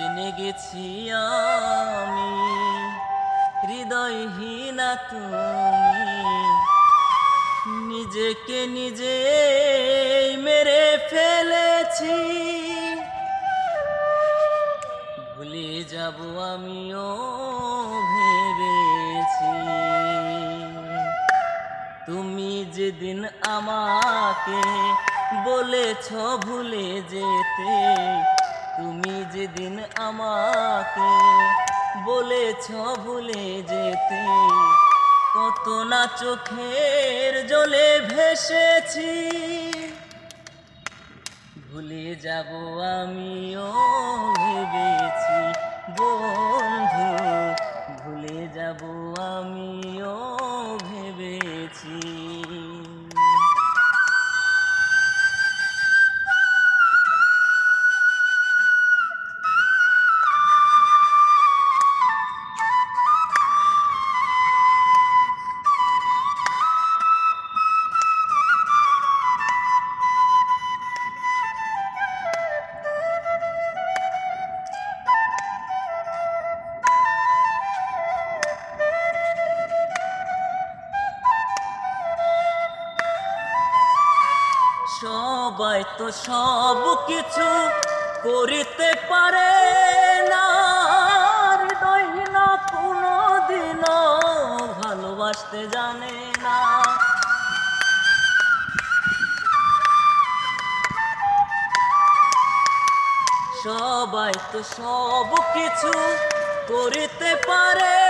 জেনে গেছি আমি। হৃদয়হীনা তুমি। নিজেকে নিজে মেরে ফেলেছি। ভুলে যাব আমিও ভেবেছি। তুমি যেদিন আমাকে বলেছ ভুলে যেতে আমাকে বলেছ ভুলে যেতে। কত না চোখের জলে ভেসেছি। ভুলে যাব আমিও ভেবেছি সবাই তো সব কিছু করিতে পারে না। না কোনো দিনও ভালোবাসতে জানে না। সবাই তো সব কিছু করিতে পারে।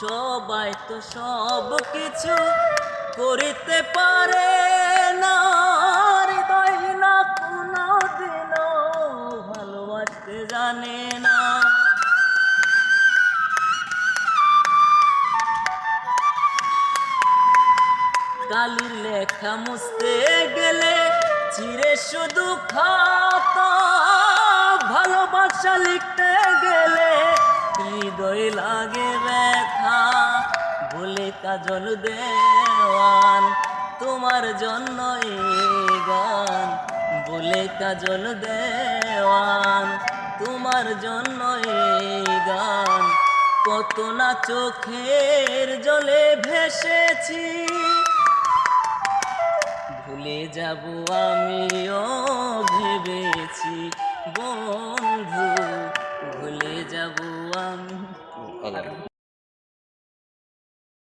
সবাই তো সব কিছু করিতে পারে না। না দিনও ভালোবাসতে জানে না। কালির লেখা মুছতে গেলে চিরে শুধু খাতা। ভালোবাসা লিখতে গেলে হৃদয় লাগে ব্যথা বলে কাজল দেওয়ান, তোমার জন্য গান। বলে কাজল দেওয়ান, তোমার জন্য গান। কত না চোখের জলে ভেসেছি। ভুলে যাব আমিও বন্ধু